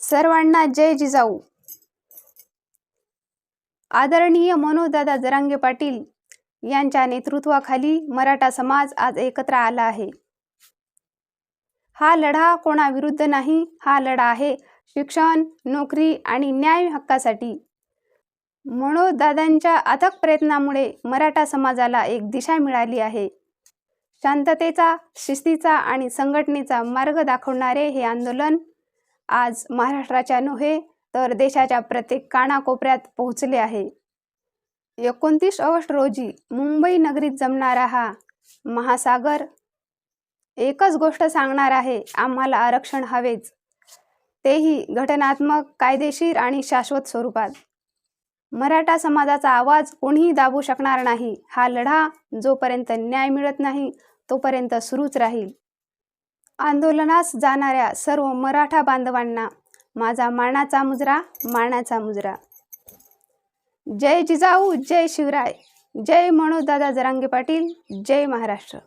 सर्वांना जय जिजाऊ. आदरणीय मनोजदादा जरांगे पाटील यांच्या नेतृत्वाखाली मराठा समाज आज एकत्र आला आहे. हा लढा कोणाविरुद्ध नाही हा लढा आहे शिक्षण नोकरी आणि न्याय हक्कासाठी. मनोजदादांच्या अथक प्रयत्नामुळे मराठा समाजाला एक दिशा मिळाली आहे. शांततेचा शिस्तीचा आणि संघटनेचा मार्ग दाखवणारे हे आंदोलन आज महाराष्ट्राच्या नव्हे तर देशाच्या प्रत्येक कानाकोपऱ्यात पोहोचले आहे. एकोणतीस ऑगस्ट रोजी मुंबई नगरीत जमणारा हा महासागर एकच गोष्ट सांगणार आहे आम्हाला आरक्षण हवेच. तेही घटनात्मक कायदेशीर आणि शाश्वत स्वरूपात. मराठा समाजाचा आवाज कोणीही दाबू शकणार नाही हा लढा जोपर्यंत न्याय मिळत नाही तोपर्यंत सुरूच राहील. आंदोलनास जाणाऱ्या सर्व मराठा बांधवांना माझा मानाचा मुजरा मानाचा मुजरा. जय जिजाऊ जय शिवराय. जय मनोजदादा जरांगे पाटील जय महाराष्ट्र.